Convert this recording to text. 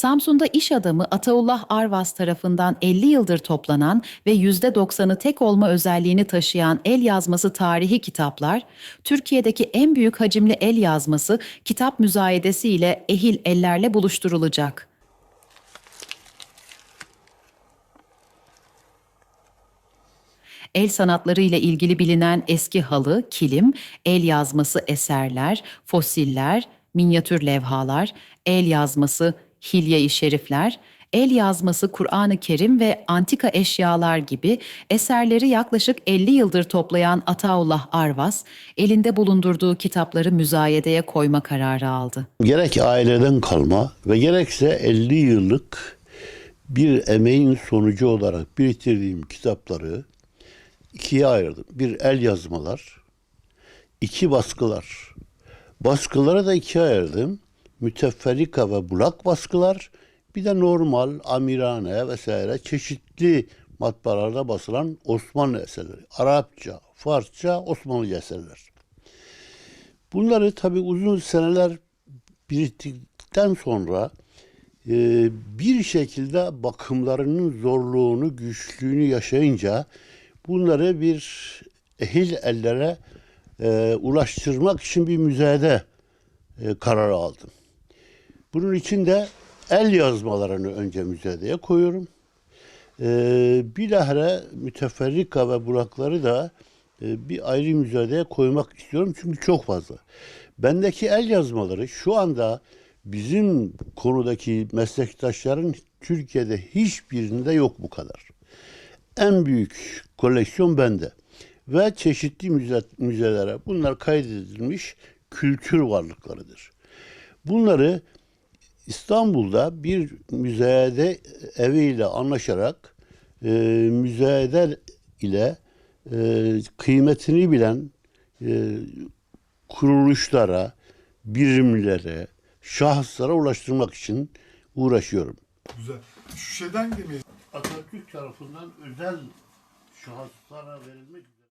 Samsun'da iş adamı Ataullah Arvas tarafından 50 yıldır toplanan ve %90'ı tek olma özelliğini taşıyan el yazması tarihi kitaplar, Türkiye'deki en büyük hacimli el yazması kitap müzayedesi ile ehil ellerle buluşturulacak. El sanatları ile ilgili bilinen eski halı, kilim, el yazması eserler, fosiller, minyatür levhalar, el yazması hilye-i şerifler, el yazması Kur'an-ı Kerim ve antika eşyalar gibi eserleri yaklaşık 50 yıldır toplayan Ataullah Arvas, elinde bulundurduğu kitapları müzayedeye koyma kararı aldı. Gerek aileden kalma ve gerekse 50 yıllık bir emeğin sonucu olarak biriktirdiğim kitapları ikiye ayırdım. Bir el yazmalar, iki baskılar. Baskılara da ikiye ayırdım. Müteferrika ve bulak baskılar, bir de normal, amirane vesaire çeşitli matbaalarda basılan Osmanlı eserleri. Arapça, Farsça, Osmanlıca eserler. Bunları tabii uzun seneler biriktikten sonra e, bir şekilde bakımlarının zorluğunu, güçlüğünü yaşayınca bunları bir ehil ellere e, ulaştırmak için bir müzayede e, kararı aldım. Bunun için de el yazmalarını önce müzayedeye koyuyorum. Ee, bilahare müteferrika ve burakları da e, bir ayrı müzayedeye koymak istiyorum çünkü çok fazla. Bendeki el yazmaları şu anda bizim konudaki meslektaşların Türkiye'de hiçbirinde yok bu kadar. En büyük koleksiyon bende ve çeşitli müze, müzelere bunlar kaydedilmiş kültür varlıklarıdır. Bunları İstanbul'da bir müzayede eviyle anlaşarak e, müzayede ile e, kıymetini bilen e, kuruluşlara, birimlere, şahıslara ulaştırmak için uğraşıyorum. Güzel. Şu şeyden demeyiz. Atatürk tarafından özel şahıslara verilmek